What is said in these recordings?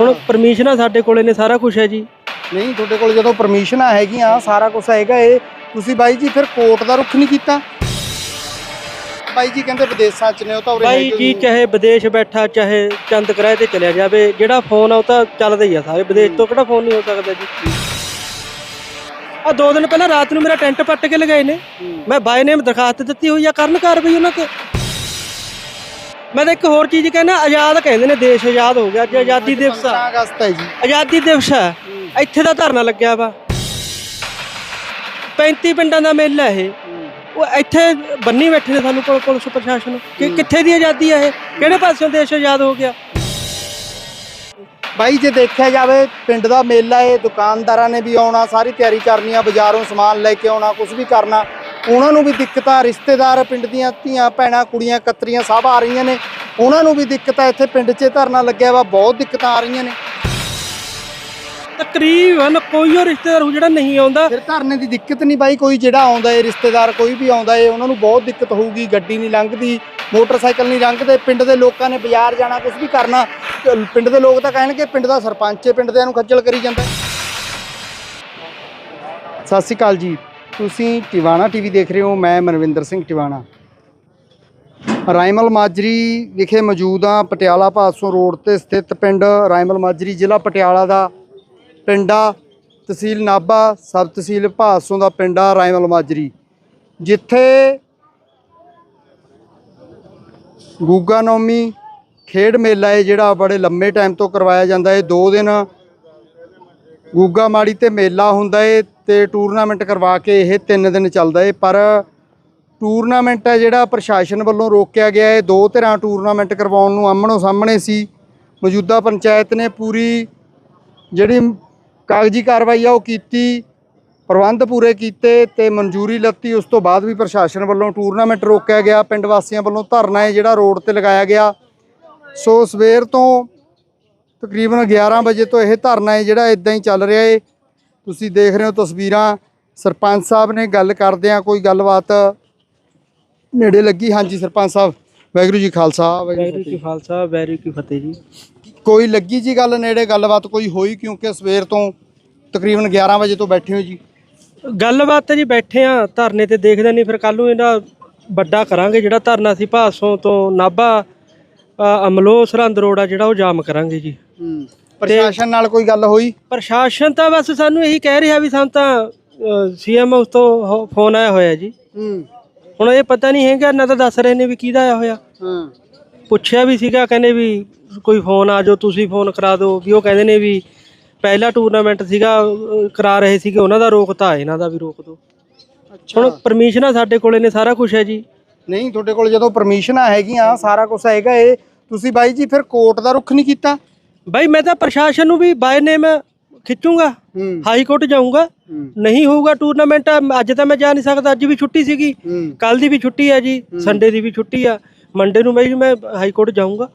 ਹੁਣ ਪਰਮਿਸ਼ਨਾਂ ਸਾਡੇ ਕੋਲੇ ਨੇ ਸਾਰਾ ਕੁਝ ਹੈ ਜੀ। ਨਹੀਂ ਤੁਹਾਡੇ ਕੋਲ ਜਦੋਂ ਪਰਮਿਸ਼ਨਾਂ ਹੈਗੀਆਂ ਸਾਰਾ ਕੁਝ ਹੈਗਾ ਇਹ ਤੁਸੀਂ ਬਾਈ ਜੀ ਫਿਰ ਕੋਰਟ ਦਾ ਰੁਖ ਨਹੀਂ ਕੀਤਾ? ਬਾਈ ਜੀ ਕਹਿੰਦੇ ਵਿਦੇਸ਼ਾਂ ਚ ਨੇ ਉਹ ਤਾਂ ਉਰੇ ਬਾਈ ਹੈਗੇ ਜੀ ਨਹੀਂ। ਚਾਹੇ ਵਿਦੇਸ਼ ਬੈਠਾ ਚਾਹੇ ਚੰਦ ਕਿਰਾਏ ਤੇ ਚਲਿਆ ਜਾਵੇ ਜਿਹੜਾ ਫੋਨ ਆ ਉਹ ਤਾਂ ਚੱਲਦਾ ਹੀ ਆ ਸਾਰੇ। ਵਿਦੇਸ਼ ਤੋਂ ਕਿਹੜਾ ਫੋਨ ਨਹੀਂ ਹੋ ਸਕਦਾ ਜੀ? ਆ ਦੋ ਦਿਨ ਪਹਿਲਾਂ ਰਾਤ ਨੂੰ ਮੇਰਾ ਟੈਂਟ ਪੱਟ ਕੇ ਲਗਾਏ ਨੇ। ਮੈਂ ਬਾਈ ਨੇਮ ਦਰਖਾਸਤ ਦਿੱਤੀ ਹੋਈ ਆ ਕਰਨ ਕਾਰਵਾਈ ਉਹਨਾਂ ਤੇ। ਮੈਂ ਤਾਂ ਇੱਕ ਹੋਰ ਚੀਜ਼ ਕਹਿੰਦਾ ਆਜ਼ਾਦ ਕਹਿੰਦੇ ਨੇ ਦੇਸ਼ ਆਜ਼ਾਦ ਹੋ ਗਿਆ ਅੱਜ ਆਜ਼ਾਦੀ ਦਿਵਸ ਆ। 15 ਅਗਸਤ ਹੈ ਜੀ। ਆਜ਼ਾਦੀ ਦਿਵਸ ਹੈ ਇੱਥੇ ਦਾ ਧਰਨਾ ਲੱਗਿਆ ਵਾ। 35 ਪਿੰਡਾਂ ਦਾ ਮੇਲਾ ਇਹ। ਉਹ ਇੱਥੇ ਬੰਨੀ ਬੈਠੇ ਨੇ ਸਾਨੂੰ ਪੁਲ- ਪੁਲਿਸ ਪ੍ਰਸ਼ਾਸਨ ਕਿ ਕਿੱਥੇ ਦੀ ਆਜ਼ਾਦੀ ਹੈ ਇਹ? ਕਿਹੜੇ ਪਾਸਿਓਂ ਦੇਸ਼ ਆਜ਼ਾਦ ਹੋ ਗਿਆ? ਬਾਈ ਜੇ ਦੇਖਿਆ ਜਾਵੇ ਪਿੰਡ ਦਾ ਮੇਲਾ ਹੈ ਦੁਕਾਨਦਾਰਾਂ ਨੇ ਵੀ ਆਉਣਾ ਸਾਰੀ ਤਿਆਰੀ ਕਰਨੀ ਆ ਬਾਜ਼ਾਰੋਂ ਸਮਾਨ ਲੈ ਕੇ ਆਉਣਾ ਕੁਝ ਵੀ ਕਰਨਾ। ਉਹਨਾਂ ਨੂੰ ਵੀ ਦਿੱਕਤਾਂ ਰਿਸ਼ਤੇਦਾਰ ਪਿੰਡ ਦੀਆਂ ਧੀਆਂ ਭੈਣਾਂ ਕੁੜੀਆਂ ਕਤਰੀਆਂ ਸਭ ਆ ਰਹੀਆਂ ਨੇ। ਉਹਨਾਂ ਨੂੰ ਵੀ ਦਿੱਕਤਾਂ ਇੱਥੇ ਪਿੰਡ 'ਚ ਧਰਨਾ ਲੱਗਿਆ ਵਾ ਬਹੁਤ ਦਿੱਕਤਾਂ ਆ ਰਹੀਆਂ ਨੇ। ਤਕਰੀਬਨ ਕੋਈ ਉਹ ਰਿਸ਼ਤੇਦਾਰ ਹੋ ਜਿਹੜਾ ਨਹੀਂ ਆਉਂਦਾ। ਫਿਰ ਧਰਨੇ ਦੀ ਦਿੱਕਤ ਨਹੀਂ ਬਾਈ ਕੋਈ ਜਿਹੜਾ ਆਉਂਦਾ ਏ ਰਿਸ਼ਤੇਦਾਰ ਕੋਈ ਵੀ ਆਉਂਦਾ ਏ ਉਹਨਾਂ ਨੂੰ ਬਹੁਤ ਦਿੱਕਤ ਹੋਊਗੀ ਗੱਡੀ ਨਹੀਂ ਲੰਘਦੀ ਮੋਟਰਸਾਈਕਲ ਨਹੀਂ ਲੰਘਦੇ ਪਿੰਡ ਦੇ ਲੋਕਾਂ ਨੇ ਬਾਜ਼ਾਰ ਜਾਣਾ ਕੁਝ ਵੀ ਕਰਨਾ ਪਿੰਡ ਦੇ ਲੋਕ ਤਾਂ ਕਹਿਣਗੇ ਪਿੰਡ ਦਾ ਸਰਪੰਚ ਏ ਪਿੰਡ ਦੇ ਨੂੰ ਖੱਜਲ ਕਰੀ ਜਾਂਦਾ ਸਤਿ ਸ਼੍ਰੀ ਅਕਾਲ ਜੀ। ਤੁਸੀਂ ਟਿਵਾਣਾ ਟੀਵੀ ਦੇਖ ਰਹੇ ਹੋ, ਮੈਂ ਮਨਵਿੰਦਰ ਸਿੰਘ ਟਿਵਾਣਾ। ਰਾਇਮਲ ਮਾਜਰੀ ਵਿਖੇ ਮੌਜੂਦ ਹਾਂ, ਪਟਿਆਲਾ ਭਾਦਸੋਂ ਰੋਡ ਤੇ ਸਥਿਤ ਪਿੰਡ ਰਾਇਮਲ ਮਾਜਰੀ, ਜ਼ਿਲ੍ਹਾ ਪਟਿਆਲਾ ਦਾ ਪਿੰਡਾ ਤਹਿਸੀਲ ਨਾਭਾ, ਸਬ ਤਹਿਸੀਲ ਭਾਦਸੋਂ ਦਾ ਪਿੰਡਾ ਰਾਇਮਲ ਮਾਜਰੀ। ਜਿੱਥੇ ਗੂਗਾ ਨੌਮੀ ਖੇਡ ਮੇਲਾ ਹੈ, ਜਿਹੜਾ ਬੜੇ ਲੰਮੇ ਟਾਈਮ ਤੋਂ ਕਰਵਾਇਆ ਜਾਂਦਾ ਹੈ। ਦੋ ਦਿਨ ਗੂਗਾ ਮਾੜੀ ਤੇ ਮੇਲਾ ਹੁੰਦਾ ਹੈ ਤੇ ਟੂਰਨਾਮੈਂਟ ਕਰਵਾ ਕੇ ਇਹ ਤਿੰਨ ਦਿਨ ਚੱਲਦਾ ਏ, ਪਰ ਟੂਰਨਾਮੈਂਟ ਹੈ ਜਿਹੜਾ ਪ੍ਰਸ਼ਾਸਨ ਵੱਲੋਂ ਰੋਕਿਆ ਗਿਆ ਹੈ ਦੋ ਧਿਰਾਂ ਟੂਰਨਾਮੈਂਟ ਕਰਵਾਉਣ ਨੂੰ ਆਮਣੋ ਸਾਹਮਣੇ ਸੀ। ਮੌਜੂਦਾ ਪੰਚਾਇਤ ਨੇ ਪੂਰੀ ਜਿਹੜੀ ਕਾਗਜ਼ੀ ਕਾਰਵਾਈ ਆ ਉਹ ਕੀਤੀ, ਪ੍ਰਬੰਧ ਪੂਰੇ ਕੀਤੇ ਤੇ ਮਨਜ਼ੂਰੀ ਲੱਤੀ। ਉਸ ਤੋਂ ਬਾਅਦ ਵੀ ਪ੍ਰਸ਼ਾਸਨ ਵੱਲੋਂ ਟੂਰਨਾਮੈਂਟ ਰੋਕਿਆ ਗਿਆ। ਪਿੰਡ ਵਾਸੀਆਂ ਵੱਲੋਂ ਧਰਨਾ ਹੈ ਜਿਹੜਾ ਰੋਡ ਤੇ ਲਗਾਇਆ ਗਿਆ। ਸੋ ਸਵੇਰ ਤੋਂ ਤਕਰੀਬਨ 11 ਵਜੇ ਤੋਂ ਇਹ ਧਰਨਾ ਹੈ ਜਿਹੜਾ ਇਦਾਂ ਹੀ ਚੱਲ ਰਿਹਾ ਹੈ ਤੁਸੀਂ ਦੇਖ ਰਹੇ ਹੋ ਤਸਵੀਰਾਂ। ਸਰਪੰਚ ਸਾਹਿਬ ਨੇ ਗੱਲ ਕਰਦੇ ਆ ਕੋਈ ਗੱਲਬਾਤ ਨੇੜੇ ਲੱਗੀ? ਹਾਂਜੀ ਸਰਪੰਚ ਸਾਹਿਬ ਵਾਹਿਗੁਰੂ ਜੀ ਖਾਲਸਾ ਵਾਹਿਗੁਰੂ ਜੀ ਖਾਲਸਾ ਵੈਰੀ ਕੀ ਫਤਿਹ ਜੀ। ਕੋਈ ਲੱਗੀ ਜੀ ਗੱਲ ਨੇੜੇ? ਗੱਲਬਾਤ ਕੋਈ ਹੋਈ? ਕਿਉਂਕਿ ਸਵੇਰ ਤੋਂ ਤਕਰੀਬਨ 11 ਵਜੇ ਤੋਂ ਬੈਠੇ ਹੋ ਜੀ। ਗੱਲਬਾਤ ਜੀ ਬੈਠੇ ਆ ਧਰਨੇ ਤੇ ਦੇਖਦੇ ਨਹੀਂ ਫਿਰ ਕੱਲ ਨੂੰ ਇਹਦਾ ਵੱਡਾ ਕਰਾਂਗੇ। ਜਿਹੜਾ ਧਰਨਾ ਸੀ ਭਾਸੋਂ ਤੋਂ ਨਾਭਾ ਅਮਲੋ ਸਰਹੰਦ ਰੋਡ ਆ ਜਿਹੜਾ ਉਹ ਜਾਮ ਕਰਾਂਗੇ ਜੀ। ਪ੍ਰਸ਼ਾਸਨ ਨਾਲ ਕੋਈ ਗੱਲ ਹੋਈ? ਪ੍ਰਸ਼ਾਸਨ ਤਾਂ ਬਸ ਸਾਨੂੰ ਇਹੀ ਕਹਿ ਰਿਹਾ ਵੀ ਸਾਨੂੰ ਤਾਂ ਸੀਐਮ ਉਸ ਤੋਂ ਫੋਨ ਆਇਆ ਹੋਇਆ ਜੀ। ਹੂੰ। ਹੁਣ ਇਹ ਪਤਾ ਨਹੀਂ ਹੈਗਾ ਨਾ ਤਾਂ ਦੱਸ ਰਹੇ ਨੇ ਵੀ ਕਿਹਦਾ ਆਇਆ ਹੋਇਆ। ਹਾਂ। ਪੁੱਛਿਆ ਵੀ ਸੀਗਾ ਕਹਿੰਦੇ ਵੀ ਕੋਈ ਫੋਨ ਆ ਜਾਓ ਤੁਸੀਂ ਫੋਨ ਕਰਾ ਦਿਓ। ਵੀ ਉਹ ਕਹਿੰਦੇ ਨੇ ਵੀ ਪਹਿਲਾ ਟੂਰਨਾਮੈਂਟ ਸੀਗਾ ਕਰਾ ਰਹੇ ਸੀਗੇ ਉਹਨਾਂ ਦਾ ਰੋਕਤਾ ਇਹਨਾਂ ਦਾ ਵੀ ਰੋਕ ਦਿਓ। ਹੁਣ ਪਰਮਿਸ਼ਨਾਂ ਸਾਡੇ ਕੋਲੇ ਨੇ ਸਾਰਾ ਕੁਝ ਹੈ ਜੀ। ਨਹੀਂ ਤੁਹਾਡੇ ਕੋਲ ਜਦੋਂ ਪਰਮਿਸ਼ਨਾਂ ਹੈਗੀਆਂ ਸਾਰਾ ਕੁਝ ਹੈਗਾ ਇਹ ਤੁਸੀਂ ਬਾਈ ਜੀ ਫਿਰ ਕੋਰਟ ਦਾ ਰੁਖ ਨਹੀਂ ਕੀਤਾ? ਬਾਈ ਮੈਂ ਤਾਂ ਪ੍ਰਸ਼ਾਸਨ ਨੂੰ ਵੀ ਬਾਏ ਨੇਮ ਖਿੱਚੂੰਗਾ ਹਾਈ ਕੋਰਟ ਜਾਊਂਗਾ। ਨਹੀਂ ਹੋਊਗਾ ਟੂਰਨਾਮੈਂਟ ਅੱਜ ਤਾਂ ਮੈਂ ਜਾ ਨਹੀਂ ਸਕਦਾ ਅੱਜ ਵੀ ਛੁੱਟੀ ਸੀਗੀ। ਕੱਲ ਦੀ ਵੀ ਛੁੱਟੀ ਹੈ ਜੀ ਸੰਡੇ ਦੀ ਵੀ ਛੁੱਟੀ ਆ। ਮੰਡੇ ਨੂੰ ਬਾਈ ਮੈਂ ਹਾਈ ਕੋਰਟ ਜਾਊਂਗਾ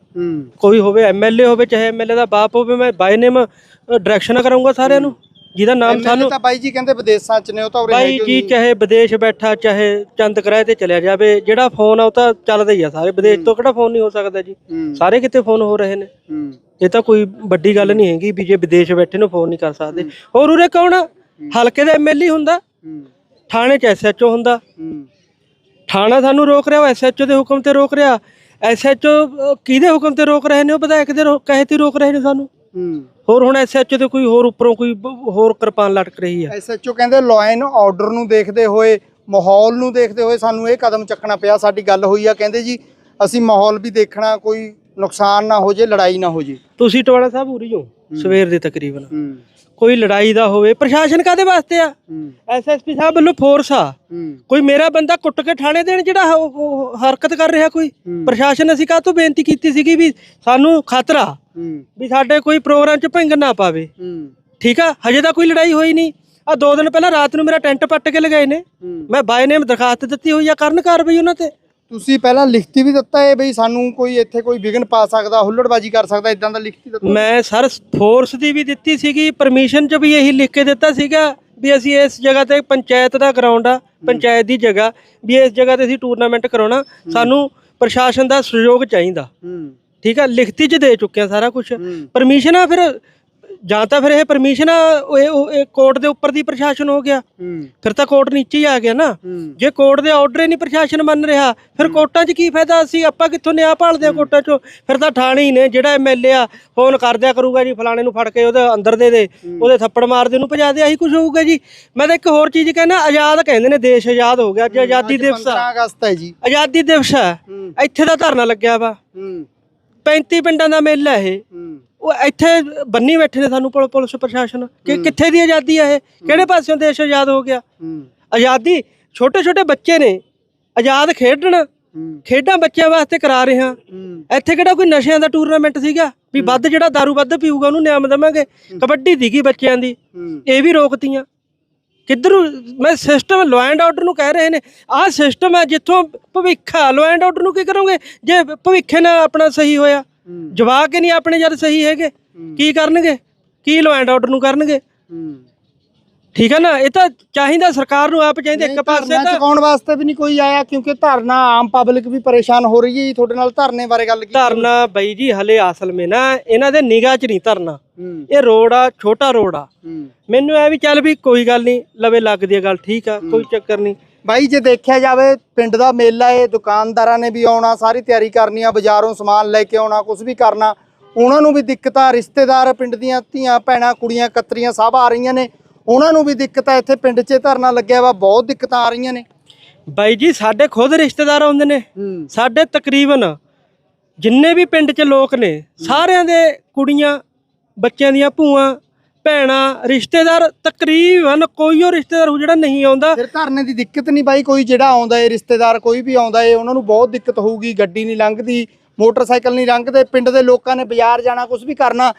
ਕੋਈ ਹੋਵੇ ਐਮਐਲਏ ਹੋਵੇ ਚਾਹੇ ਐਮਐਲਏ ਦਾ ਬਾਪ ਹੋਵੇ ਮੈਂ ਬਾਈ ਨੇਮ ਡਾਇਰੈਕਸ਼ਨ ਕਰਾਂਗਾ ਸਾਰਿਆਂ ਨੂੰ। ਜਿਹਦਾ ਨਾਮ ਸਾਨੂੰ ਤਾਂ ਬਾਈ ਜੀ ਕਹਿੰਦੇ ਵਿਦੇਸ਼ਾਂ ਚ ਨੇ ਉਹ ਤਾਂ ਉਰੇ ਬਾਈ ਹੈਗੇ ਜੀ ਨਹੀਂ। ਚਾਹੇ ਵਿਦੇਸ਼ ਬੈਠਾ ਚਾਹੇ ਚੰਦ ਕਿਰਾਏ ਤੇ ਚਲਿਆ ਜਾਵੇ ਜਿਹੜਾ ਫੋਨ ਆ ਉਹ ਤਾਂ ਚੱਲਦਾ ਹੀ ਆ ਸਾਰੇ। ਵਿਦੇਸ਼ ਤੋਂ ਕਿਹੜਾ ਫੋਨ ਨਹੀਂ ਹੋ ਸਕਦਾ ਜੀ? ਹੂੰ। ਸਾਰੇ ਕਿਤੇ ਫੋਨ ਹੋ ਰਹੇ ਨੇ? ਹੂੰ। ਇਹ ਤਾਂ ਕੋਈ ਵੱਡੀ ਗੱਲ ਨਹੀਂ ਹੈਗੀ ਵੀ ਜੇ ਵਿਦੇਸ਼ ਬੈਠੇ ਨੂੰ ਫੋਨ ਨਹੀਂ ਕਰ ਸਕਦੇ। ਹੋਰ ਉਰੇ ਕੌਣ ਆ? ਹਲਕੇ ਦਾ ਐਮਐਲਏ ਹੁੰਦਾ। ਹੂੰ। ਥਾਣੇ ਚ ਐਸਐਚਓ ਹੁੰਦਾ। ਹੂੰ। ਥਾਣਾ ਸਾਨੂੰ ਰੋਕ ਰਿਹਾ ਉਹ ਐਸਐਚਓ ਦੇ ਹੁਕਮ ਤੇ ਰੋਕ ਰਿਹਾ। ਐਸਐਚਓ ਕਿਹਦੇ ਹੁਕਮ ਤੇ ਰੋਕ ਰਹੇ ਨੇ? ਉਹ ਵਿਧਾਇਕ ਦੇ ਕਹੇ ਤੇ ਰੋਕ ਰਹੇ ਨੇ ਸਾਨੂੰ। ਹੋਰ ਹੁਣ ਐਸਐਚਓ ਤੇ ਕੋਈ ਹੋਰ ਉੱਪਰੋਂ ਕੋਈ ਬ- ਹੋਰ ਕਿਰਪਾਨ ਲਟਕ ਰਹੀ ਆ? ਐਸਐਚਓ ਕਹਿੰਦੇ ਐਂਡ ਆਰਡਰ ਨੂੰ ਦੇਖਦੇ ਹੋਏ ਮਾਹੌਲ ਨੂੰ ਦੇਖਦੇ ਹੋਏ ਸਾਨੂੰ ਇਹ ਕਦਮ ਚੱਕਣਾ ਪਿਆ ਸਾਡੀ ਗੱਲ ਹੋਈ ਆ। ਕਹਿੰਦੇ ਜੀ ਅਸੀਂ ਮਾਹੌਲ ਵੀ ਦੇਖਣਾ ਕੋਈ ਨੁਕਸਾਨ ਨਾ ਹੋ ਜੇ ਲੜਾਈ ਨਾ ਹੋ ਜੇ। ਤੁਸੀਂ ਟਵਾਣਾ ਸਾਹਿਬ ਉਰੀ ਹੋ। ਸਵੇਰ ਦੇ ਤਕਰੀਬਨ। ਹੂੰ। ਕੋਈ ਲੜਾਈ ਦਾ ਹੋਵੇ ਪ੍ਰਸ਼ਾਸਨ ਕਾਦੇ ਵਾਸਤੇ ਆ? ਐਸਐਸਪੀ ਸਾਹਿਬ ਵੱਲੋਂ ਫੋਰਸ ਆ। ਕੋਈ ਮੇਰਾ ਬੰਦਾ ਕੁੱਟ ਕੇ ਥਾਣੇ ਦੇਣ ਜਿਹੜਾ ਹਰਕਤ ਕਰ ਰਿਹਾ ਕੋਈ। ਪ੍ਰਸ਼ਾਸਨ ਅਸੀਂ ਕਾਹ ਤੋਂ ਬੇਨਤੀ ਕੀਤੀ ਸੀਗੀ ਵੀ ਸਾਨੂੰ ਖਤਰਾ ਵੀ ਸਾਡੇ ਕੋਈ ਪ੍ਰੋਗਰਾਮ ਚ ਭੰਗ ਨਾ ਪਾਵੇ। ਠੀਕ ਆ? ਹਜੇ ਤਾਂ ਕੋਈ ਲੜਾਈ ਹੋਈ ਨਹੀਂ। ਆ ਦੋ ਦਿਨ ਪਹਿਲਾਂ ਰਾਤ ਨੂੰ ਮੇਰਾ ਟੈਂਟ ਪੱਟ ਕੇ ਲਗਾਏ ਨੇ। ਮੈਂ ਬਾਈ ਨੇਮ ਦਰਖਾਸਤ ਦਿੱਤੀ ਹੋਈ ਆ ਕਰਨ ਕਾਰਵਾਈ ਉਹਨਾਂ ਤੇ। ਤੁਸੀਂ ਪਹਿਲਾਂ ਲਿਖਤੀ ਵੀ ਦਿੱਤਾ ਹੈ ਬਈ ਸਾਨੂੰ ਕੋਈ ਇੱਥੇ ਕੋਈ ਵਿਘਨ ਪਾ ਸਕਦਾ ਹੁੱਲੜਬਾਜੀ ਕਰ ਸਕਦਾ ਇਦਾਂ ਦਾ ਲਿਖਤੀ ਦਿੱਤਾ। ਮੈਂ ਸਰ ਫੋਰਸ ਦੀ ਵੀ ਦਿੱਤੀ ਸੀਗੀ ਪਰਮਿਸ਼ਨ ਚ ਵੀ ਇਹੀ ਲਿਖ ਕੇ ਦਿੱਤਾ ਸੀਗਾ ਵੀ ਅਸੀਂ ਇਸ ਜਗ੍ਹਾ ਤੇ ਪੰਚਾਇਤ ਦਾ ਗਰਾਊਂਡ ਆ ਪੰਚਾਇਤ ਦੀ ਜਗ੍ਹਾ ਵੀ ਇਸ ਜਗ੍ਹਾ ਤੇ ਅਸੀਂ ਟੂਰਨਾਮੈਂਟ ਕਰਾਉਣਾ ਸਾਨੂੰ ਪ੍ਰਸ਼ਾਸਨ ਦਾ ਸਹਿਯੋਗ ਚਾਹੀਦਾ। ਠੀਕ ਆ ਲਿਖਤੀ 'ਚ ਦੇ ਚੁੱਕੇ ਆ ਸਾਰਾ ਕੁਝ ਪਰਮਿਸ਼ਨ ਆ ਫਿਰ ਜਾਂ ਤਾਂ ਫਿਰ ਇਹ ਪਰਮਿਸ਼ਨ ਇਹ- ਕੋਰਟ ਦੇ ਉੱਪਰ ਦੀ ਪ੍ਰਸ਼ਾਸਨ ਹੋ ਗਿਆ। ਫਿਰ ਤਾਂ ਕੋਰਟ ਨੀਚੇ ਹੀ ਆ ਗਿਆ ਨਾ। ਜੇ ਕੋਰਟ ਦੇ ਆਰਡਰ ਹੀ ਨਹੀਂ ਪ੍ਰਸ਼ਾਸਨ ਮੰਨ ਰਿਹਾ ਫਿਰ ਕੋਰਟਾਂ 'ਚ ਕੀ ਫਾਇਦਾ ਅਸੀਂ? ਆਪਾਂ ਕਿੱਥੋਂ ਨਿਆਂ ਭਾਲਦੇ ਆ ਕੋਰਟਾਂ 'ਚੋਂ? ਫਿਰ ਤਾਂ ਠਾਣੀ ਹੀ ਨੇ ਜਿਹੜਾ ਐਮਐਲਏ ਆ ਫੋਨ ਕਰ ਦਿਆ ਕਰੂਗਾ ਜੀ ਫਲਾਣੇ ਨੂੰ ਫੜ ਕੇ ਉਹਦੇ ਅੰਦਰ ਦੇ ਦੇ ਉਹਦੇ ਥੱਪੜ ਮਾਰ ਦੇ ਉਹਨੂੰ ਭਜਾ ਦੇ ਆਹੀ ਕੁਝ ਹੋਊਗਾ ਜੀ। ਮੈਂ ਤਾਂ ਇੱਕ ਹੋਰ ਚੀਜ਼ ਕਹਿਣਾ ਆਜ਼ਾਦ ਕਹਿੰਦੇ ਨੇ ਦੇਸ਼ ਆਜ਼ਾਦ ਹੋ ਗਿਆ ਅੱਜ ਆਜ਼ਾਦੀ ਦਿਵਸ ਆ। 15 ਅਗਸਤ ਹੈ ਜੀ। ਆਜ਼ਾਦੀ ਦਿਵਸ ਆ। ਹੂੰ। ਇੱਥੇ ਦਾ ਧਰਨਾ ਲੱਗਿਆ ਵਾ। ਹੂੰ। 35 ਪਿੰਡਾਂ ਦਾ ਮੇਲਾ ਇਹ। ਹੂੰ। ਉਹ ਇੱਥੇ ਬੰਨੀ ਬੈਠੇ ਨੇ ਸਾਨੂੰ ਪੁਲ- ਪੁਲਿਸ ਪ੍ਰਸ਼ਾਸਨ। ਕਿ ਕਿੱਥੇ ਦੀ ਆਜ਼ਾਦੀ ਆ ਇਹ? ਕਿਹੜੇ ਪਾਸਿਓਂ ਦੇਸ਼ ਆਜ਼ਾਦ ਹੋ ਗਿਆ? ਹੂੰ। ਆਜ਼ਾਦੀ ਛੋਟੇ ਛੋਟੇ ਬੱਚੇ ਨੇ। ਆਜ਼ਾਦ ਖੇਡਣ। ਹੂੰ। ਖੇਡਾਂ ਬੱਚਿਆਂ ਵਾਸਤੇ ਕਰਾ ਰਹੇ ਹਾਂ। ਹੂੰ। ਇੱਥੇ ਕਿਹੜਾ ਕੋਈ ਨਸ਼ਿਆਂ ਦਾ ਟੂਰਨਾਮੈਂਟ ਸੀਗਾ? ਵੀ ਵੱਧ ਜਿਹੜਾ दारू ਵੱਧ ਪੀਊਗਾ ਉਹਨੂੰ ਨਿਆਮ ਦੇਵਾਂਗੇ। ਕਬੱਡੀ ਦੀਗੀ ਬੱਚਿਆਂ ਦੀ। ਹੂੰ। ਇਹ ਵੀ ਰੋਕਤੀਆਂ। ਕਿੱਧਰੋਂ ਮੈਂ ਸਿਸਟਮ ਲੋ ਐਂਡ ਆਰਡਰ ਨੂੰ ਕਹਿ ਰਹੇ ਨੇ। ਆਹ ਸਿਸਟਮ ਹੈ ਜਿੱਥੋਂ ਭਵਿੱਖ ਆ। ਲੋ ਐਂਡ ਆਰਡਰ ਨੂੰ ਕੀ ਕਰੋਗੇ? ਜੇ ਭਵਿੱਖੇ ਨਾਲ ਆਪਣਾ ਸਹੀ ਹੋਇਆ। ਜਵਾਕ ਹੀ ਨਹੀਂ ਆਪਣੇ ਜਦ ਸਹੀ ਹੈਗੇ। ਕੀ ਕਰਨਗੇ? ਕੀ ਲੋ ਐਂਡ ਆਰਡਰ ਨੂੰ ਕਰਨਗੇ? ਹੂੰ। ਠੀਕ ਹੈ ਨਾ? ਇਹ ਤਾਂ ਚਾਹੀਦਾ ਸਰਕਾਰ ਨੂੰ ਆਪ ਚਾਹੀਦਾ ਇੱਕ ਪਾਸੇ ਧਰਨਾ ਤਾਂ ਚੁਕਾਉਣ ਵਾਸਤੇ ਵੀ ਨਹੀਂ ਕੋਈ ਆਇਆ ਕਿਉਂਕਿ ਧਰਨਾ ਆਮ ਪਬਲਿਕ ਵੀ ਪਰੇਸ਼ਾਨ ਹੋ ਰਹੀ ਹੈ ਤੁਹਾਡੇ ਨਾਲ ਧਰਨੇ ਬਾਰੇ ਗੱਲ ਕੀਤੀ। ਧਰਨਾ ਬਈ ਜੀ ਹਲੇ ਅਸਲ ਮੇ ਨਾ ਇਹਨਾਂ ਦੇ ਨਿਗਾਹ 'ਚ ਨਹੀਂ ਧਰਨਾ। ਹੂੰ। ਇਹ ਰੋਡ ਆ ਛੋਟਾ ਰੋਡ ਆ। ਹੂੰ। ਮੈਨੂੰ ਐ ਵੀ ਚੱਲ ਵੀ ਕੋਈ ਗੱਲ ਨਹੀਂ ਲਵੇ ਲੱਗਦੀ ਆ ਗੱਲ ਠੀਕ ਆ ਕੋਈ ਚੱਕਰ ਨਹੀਂ। ਬਾਈ ਜੇ ਦੇਖਿਆ ਜਾਵੇ ਪਿੰਡ ਦਾ ਮੇਲਾ ਹੈ ਦੁਕਾਨਦਾਰਾਂ ਨੇ ਵੀ ਆਉਣਾ ਸਾਰੀ ਤਿਆਰੀ ਕਰਨੀ ਆ ਬਾਜ਼ਾਰੋਂ ਸਮਾਨ ਲੈ ਕੇ ਆਉਣਾ ਕੁਝ ਵੀ ਕਰਨਾ ਉਹਨਾਂ ਨੂੰ ਵੀ ਦਿੱਕਤ ਰਿਸ਼ਤੇਦਾਰ ਪਿੰਡ ਦੀਆਂ ਧੀਆਂ ਭੈਣਾਂ ਕੁੜੀਆਂ ਕਤਰੀਆਂ ਸਭ ਆ ਰਹੀਆਂ ਨੇ ਉਹਨਾਂ ਨੂੰ ਵੀ ਦਿੱਕਤ ਆ ਇੱਥੇ ਪਿੰਡ 'ਚ ਧਰਨਾ ਲੱਗਿਆ ਵਾ ਬਹੁਤ ਦਿੱਕਤਾਂ ਆ ਰਹੀਆਂ ਨੇ। ਬਾਈ ਜੀ ਸਾਡੇ ਖੁਦ ਰਿਸ਼ਤੇਦਾਰ ਆਉਂਦੇ ਨੇ ਸਾਡੇ ਤਕਰੀਬਨ ਜਿੰਨੇ ਵੀ ਪਿੰਡ 'ਚ ਲੋਕ ਨੇ ਸਾਰਿਆਂ ਦੇ ਕੁੜੀਆਂ ਬੱਚਿਆਂ ਦੀਆਂ ਭੂਆਂ ਭੈਣਾਂ ਰਿਸ਼ਤੇਦਾਰ ਤਕਰੀਬਨ ਕੋਈ ਉਹ ਰਿਸ਼ਤੇਦਾਰ ਹੋ ਜਿਹੜਾ ਨਹੀਂ ਆਉਂਦਾ। ਫਿਰ ਧਰਨੇ ਦੀ ਦਿੱਕਤ ਨਹੀਂ ਬਾਈ ਕੋਈ ਜਿਹੜਾ ਆਉਂਦਾ ਏ ਰਿਸ਼ਤੇਦਾਰ ਕੋਈ ਵੀ ਆਉਂਦਾ ਏ ਉਹਨਾਂ ਨੂੰ ਬਹੁਤ ਦਿੱਕਤ ਹੋਊਗੀ ਗੱਡੀ ਨਹੀਂ ਲੰਘਦੀ ਮੋਟਰਸਾਈਕਲ ਨਹੀਂ ਲੰਘਦੇ ਪਿੰਡ ਦੇ ਲੋਕਾਂ ਨੇ ਬਾਜ਼ਾਰ ਜਾਣਾ ਕੁਝ ਵੀ ਕਰਨਾ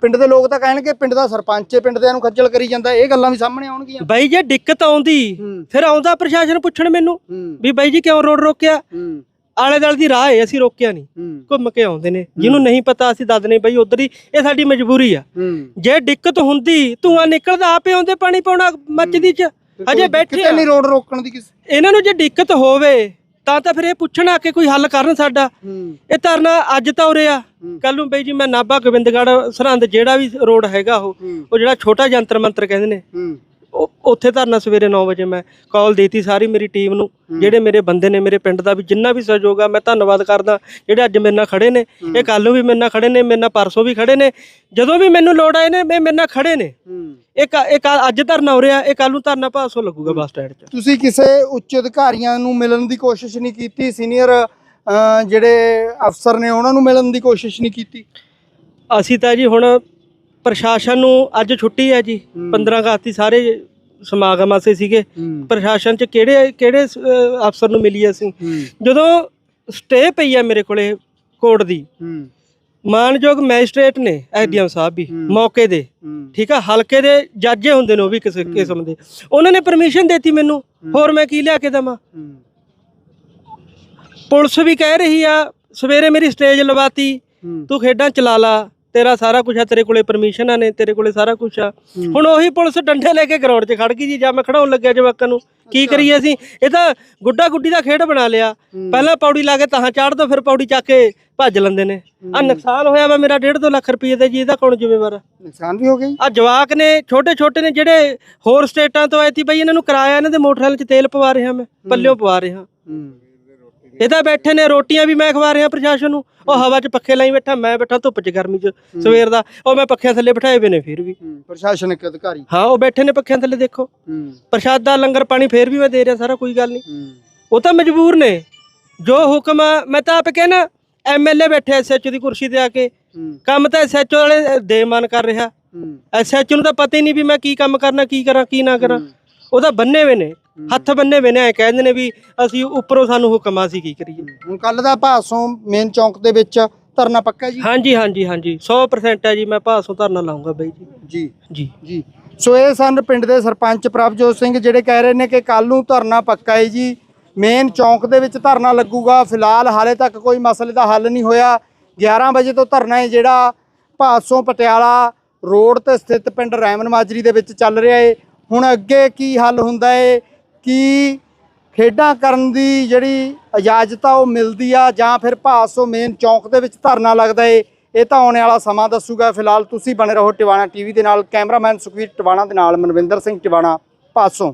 ਪਿੰਡ ਦੇ ਲੋਕ ਤਾਂ ਕਹਿਣਗੇ ਪਿੰਡ ਦਾ ਸਰਪੰਚ ਏ ਪਿੰਡ ਦੇ ਨੂੰ ਖੱਜਲ ਕਰੀ ਜਾਂਦਾ ਇਹ ਗੱਲਾਂ ਵੀ ਸਾਹਮਣੇ ਆਉਣਗੀਆਂ। ਬਾਈ ਜੇ ਦਿੱਕਤ ਆਉਂਦੀ ਫਿਰ ਆਉਂਦਾ ਪ੍ਰਸ਼ਾਸਨ ਪੁੱਛਣ ਮੈਨੂੰ ਵੀ ਬਾਈ ਜੀ ਕਿਉਂ ਰੋਡ ਰੋਕਿਆ? ਆਲੇ ਦਾਲੇ ਦੀ ਰਾਹ ਹੈ ਅਸੀਂ ਰੋਕਿਆ ਨਹੀਂ। ਘੁੰਮ ਕੇ ਆਉਂਦੇ ਨੇ। ਜਿਹਨੂੰ ਨਹੀਂ ਪਤਾ ਅਸੀਂ ਦੱਸਦੇ ਬਈ ਉਧਰ ਹੀ ਇਹ ਸਾਡੀ ਮਜਬੂਰੀ ਆ। ਜੇ ਦਿੱਕਤ ਹੁੰਦੀ ਧੂਆਂ ਨਿਕਲਦਾ ਆਪੇ ਆਉਂਦੇ ਪਾਣੀ ਪਾਉਣਾ ਮੱਚਦੀ ਚ। ਹਜੇ ਬੈਠੇ ਆ। ਨਹੀਂ ਰੋਡ ਰੋਕਣ ਦੀ ਕਿਸ ਇਹਨਾਂ ਨੂੰ ਜੇ ਦਿੱਕਤ ਹੋਵੇ ਤਾਂ ਤਾਂ ਫਿਰ ਇਹ ਪੁੱਛਣ ਆ ਕੇ ਕੋਈ ਹੱਲ ਕਰਨ ਸਾਡਾ। ਇਹ ਧਰਨਾ ਅੱਜ ਤਾਂ ਉਰੇ ਆ। ਕੱਲ ਨੂੰ ਬਈ ਜੀ ਮੈਂ ਨਾਭਾ ਗੋਬਿੰਦਗੜ੍ਹ ਸਰਹੰਦ ਜਿਹੜਾ ਵੀ ਰੋਡ ਹੈਗਾ ਉਹ ਉਹ ਜਿਹੜਾ ਛੋਟਾ ਜੰਤਰ ਮੰਤਰ ਕਹਿੰਦੇ ਨੇ। ਉੱਥੇ ਧਰਨਾ ਸਵੇਰੇ 9 ਵਜੇ ਮੈਂ ਕਾਲ ਦੇਤੀ ਸਾਰੀ ਮੇਰੀ ਟੀਮ ਨੂੰ ਜਿਹੜੇ ਮੇਰੇ ਬੰਦੇ ਨੇ ਮੇਰੇ ਪਿੰਡ ਦਾ ਵੀ ਜਿੰਨਾ ਵੀ ਸਹਿਯੋਗ ਆ ਮੈਂ ਧੰਨਵਾਦ ਕਰਦਾ ਜਿਹੜੇ ਅੱਜ ਮੇਰੇ ਨਾਲ ਖੜੇ ਨੇ ਇਹ ਕੱਲ ਨੂੰ ਵੀ ਮੇਰੇ ਨਾਲ ਖੜੇ ਨੇ ਮੇਰੇ ਨਾਲ ਪਰਸੋਂ ਵੀ ਖੜੇ ਨੇ ਜਦੋਂ ਵੀ ਮੈਨੂੰ ਲੋੜ ਆਏ ਨੇ ਇਹ ਮੇਰੇ ਨਾਲ ਖੜੇ ਨੇ। ਇਹ ਇਹ ਅੱਜ ਧਰਨਾ ਹੋ ਰਿਹਾ ਇਹ ਕੱਲ ਨੂੰ ਧਰਨਾ ਭਾਸੋਂ ਲੱਗੂਗਾ ਬੱਸ ਸਟੈਂਡ 'ਚ। ਤੁਸੀਂ ਕਿਸੇ ਉੱਚ ਅਧਿਕਾਰੀਆਂ ਨੂੰ ਮਿਲਣ ਦੀ ਕੋਸ਼ਿਸ਼ ਨਹੀਂ ਕੀਤੀ ਸੀਨੀਅਰ ਜਿਹੜੇ ਅਫਸਰ ਨੇ ਉਹਨਾਂ ਨੂੰ ਮਿਲਣ ਦੀ ਕੋਸ਼ਿਸ਼ ਨਹੀਂ ਕੀਤੀ? ਅਸੀਂ ਤਾਂ ਜੀ ਹੁਣ ਪ੍ਰਸ਼ਾਸਨ ਨੂੰ ਅੱਜ ਛੁੱਟੀ ਹੈ ਜੀ 15 ਅਗਸਤ ਦੀ ਸਾਰੇ ਸਮਾਗਮ ਆਸੇ ਸੀਗੇ। ਪ੍ਰਸ਼ਾਸਨ 'ਚ ਕਿਹੜੇ ਕਿਹੜੇ ਅਹ, ਅਫਸਰ ਨੂੰ ਮਿਲੀ ਅਸੀਂ? ਜਦੋਂ ਸਟੇ ਪਈ ਆ ਮੇਰੇ ਕੋਲੇ ਕੋਰਟ ਦੀ ਮਾਨਯੋਗ ਮੈਜਿਸਟ੍ਰੇਟ ਨੇ ਐਡੀਐਮ ਸਾਹਿਬ ਵੀ। ਮੌਕੇ ਦੇ। ਠੀਕ ਆ? ਹਲਕੇ ਦੇ ਜੱਜੇ ਹੁੰਦੇ ਨੇ ਉਹ ਵੀ ਕਿਸੇ ਕਿਸਮ ਦੇ। ਉਹਨਾਂ ਨੇ ਪਰਮਿਸ਼ਨ ਦਿੱਤੀ ਮੈਨੂੰ ਹੋਰ ਮੈਂ ਕੀ ਲਿਆ ਕੇ ਦਵਾਂ? ਪੁਲਿਸ ਵੀ ਕਹਿ ਰਹੀ ਆ ਸਵੇਰੇ ਮੇਰੀ ਸਟੇਜ ਲਵਾਤੀ ਤੂੰ ਖੇਡਾਂ ਚਲਾ ਲਾ। ਤੇਰਾ ਸਾਰਾ ਕੁਝ ਆ ਤੇਰੇ ਕੋਲੇ ਪਰਮਿਸ਼ਨਾਂ ਨੇ ਤੇਰੇ ਕੋਲੇ ਸਾਰਾ ਕੁਝ ਆ। ਹੁਣ ਉਹੀ ਪੁਲਿਸ ਡੰਡੇ ਲੈ ਕੇ ਗਰਾਊਂਡ 'ਚ ਖੜ ਗਈ ਜੀ ਜਾਂ ਮੈਂ ਖੜਾਉਣ ਲੱਗਿਆ ਜਵਾਕਾਂ ਨੂੰ। ਕੀ ਕਰੀਏ ਅਸੀਂ? ਇਹ ਤਾਂ ਗੁੱਡਾ ਗੁੱਡੀ ਦਾ ਖੇਡ ਬਣਾ ਲਿਆ। ਪਹਿਲਾਂ ਪੌੜੀ ਲਾ ਕੇ ਤਾਂ ਚਾੜ ਦੋ ਫਿਰ ਪੌੜੀ ਚੱਕ ਕੇ ਭੱਜ ਲੈਂਦੇ ਨੇ। ਆ ਨੁਕਸਾਨ ਹੋਇਆ ਵਾ ਮੇਰਾ 1.5 ਲੱਖ ਰੁਪਏ ਦਾ ਜੀ ਇਹਦਾ ਕੌਣ ਜ਼ਿੰਮੇਵਾਰ ਨੁਕਸਾਨ ਵੀ ਹੋ ਜੀ। ਆ ਜਵਾਕ ਨੇ ਛੋਟੇ ਛੋਟੇ ਨੇ ਜਿਹੜੇ ਹੋਰ ਸਟੇਟਾਂ ਤੋਂ ਆਏ ਸੀ ਬਈ ਇਹਨਾਂ ਨੂੰ ਕਿਰਾਇਆ ਇਹਨਾਂ ਦੇ ਮੋਟਰਸਾਈਕਲ 'ਚ ਤੇਲ ਪਵਾ ਰਿਹਾ ਮੈਂ ਪੱਲਿਓ ਪਵਾ ਰਿਹਾ। ਹੂੰ। ਇਹ ਤਾਂ ਬੈਠੇ ਨੇ ਰੋਟੀਆਂ ਵੀ ਮੈਂ ਖਵਾ ਰਿਹਾ ਪ੍ਰਸ਼ਾਸਨ ਨੂੰ। ਉਹ ਹਵਾ 'ਚ ਪੱਖੇ ਲਾਈ ਬੈਠਾ ਮੈਂ ਬੈਠਾ ਧੁੱਪ 'ਚ ਗਰਮੀ 'ਚ ਸਵੇਰ ਦਾ। ਉਹ ਮੈਂ ਪੱਖਿਆਂ ਥੱਲੇ ਬਿਠਾਏ ਹੋਏ ਨੇ ਫਿਰ ਵੀ। ਪ੍ਰਸ਼ਾਸਨਿਕ ਅਧਿਕਾਰੀ। ਹਾਂ ਉਹ ਬੈਠੇ ਨੇ ਪੱਖਿਆਂ ਥੱਲੇ ਦੇਖੋ। ਪ੍ਰਸ਼ਾਦ ਦਾ ਲੰਗਰ ਪਾਣੀ ਫੇਰ ਵੀ ਮੈਂ ਦੇ ਰਿਹਾ ਸਾਰਾ ਕੋਈ ਗੱਲ ਨਹੀਂ। ਉਹ ਤਾਂ ਮਜਬੂਰ ਨੇ। ਜੋ ਹੁਕਮ ਮੈਂ ਤਾਂ ਆਪ ਕਹਿਣਾ ਐਮਐਲਏ ਬੈਠੇ ਐਸਐਚਓ ਦੀ ਕੁਰਸੀ ਤੇ ਆ ਕੇ। ਕੰਮ ਤਾਂ ਐਸਐਚਓ ਵਾਲੇ ਦੇਮਾਨ ਕਰ ਰਿਹਾ। ਐਸਐਚਓ ਨੂੰ ਤਾਂ ਪਤਾ ਹੀ ਨਹੀਂ ਵੀ ਮੈਂ ਕੀ ਕੰਮ ਕਰਨਾ ਕੀ ਕਰਾਂ ਕੀ ਨਾ ਕਰਾਂ। ਉਹ ਤਾਂ ਬੰਨੇ ਹੋਏ ਨੇ ਹੱਥ ਬੰਨੇ ਹੋਏ ਨੇ ਐ ਕਹਿੰਦੇ ਨੇ ਵੀ ਅਸੀਂ ਉੱਪਰੋਂ ਸਾਨੂੰ ਹੁਕਮ ਆ ਅਸੀਂ ਕੀ ਕਰੀਏ? ਹੁਣ ਕੱਲ ਦਾ ਭਾਸੋਂ ਮੇਨ ਚੌਂਕ ਦੇ ਵਿੱਚ ਧਰਨਾ ਪੱਕਾ ਜੀ? ਹਾਂਜੀ ਹਾਂਜੀ ਹਾਂਜੀ 100% ਹੈ ਜੀ ਮੈਂ ਭਾਸੋਂ ਧਰਨਾ ਲਾਉਂਗਾ ਬਾਈ ਜੀ। ਜੀ। ਜੀ। ਜੀ। ਸੋ ਇਹ ਸਨ ਪਿੰਡ ਦੇ ਸਰਪੰਚ ਪ੍ਰਭਜੋਤ ਸਿੰਘ ਜਿਹੜੇ ਕਹਿ ਰਹੇ ਨੇ ਕਿ ਕੱਲ ਨੂੰ ਧਰਨਾ ਪੱਕਾ ਹੈ ਜੀ। ਮੇਨ ਚੌਂਕ ਦੇ ਵਿੱਚ ਧਰਨਾ ਲੱਗੂਗਾ। ਫਿਲਹਾਲ ਹਾਲੇ ਤੱਕ ਕੋਈ ਮਸਲੇ ਦਾ ਹੱਲ ਨਹੀਂ ਹੋਇਆ। 11 ਵਜੇ ਤੋਂ ਧਰਨਾ ਹੈ ਜਿਹੜਾ ਭਾਸੋਂ ਪਟਿਆਲਾ ਰੋਡ ਤੇ ਸਥਿਤ ਪਿੰਡ ਰੈਮਨ ਮਾਜਰੀ ਦੇ ਵਿੱਚ ਚੱਲ ਰਿਹਾ ਹੈ। ਹੁਣ ਅੱਗੇ ਕੀ ਹੱਲ ਹੁੰਦਾ ਏ? ਕੀ ਖੇਡਾਂ ਕਰਨ ਦੀ ਜਿਹੜੀ ਇਜਾਜ਼ਤ ਆ ਉਹ ਮਿਲਦੀ ਆ ਜਾਂ ਫਿਰ ਭਾਸੋ ਮੇਨ ਚੌਂਕ ਦੇ ਵਿੱਚ ਧਰਨਾ ਲੱਗਦਾ ਏ? ਇਹ ਤਾਂ ਆਉਣ ਵਾਲਾ ਸਮਾਂ ਦੱਸੂਗਾ। ਫਿਲਹਾਲ ਤੁਸੀਂ ਬਣੇ ਰਹੋ ਟਿਵਾਣਾ ਟੀਵੀ ਦੇ ਨਾਲ। ਕੈਮਰਾਮੈਨ ਸੁਖਵੀਰ ਟਿਵਾਣਾ ਦੇ ਨਾਲ ਮਨਵਿੰਦਰ ਸਿੰਘ ਟਿਵਾਣਾ ਭਾਸੋਂ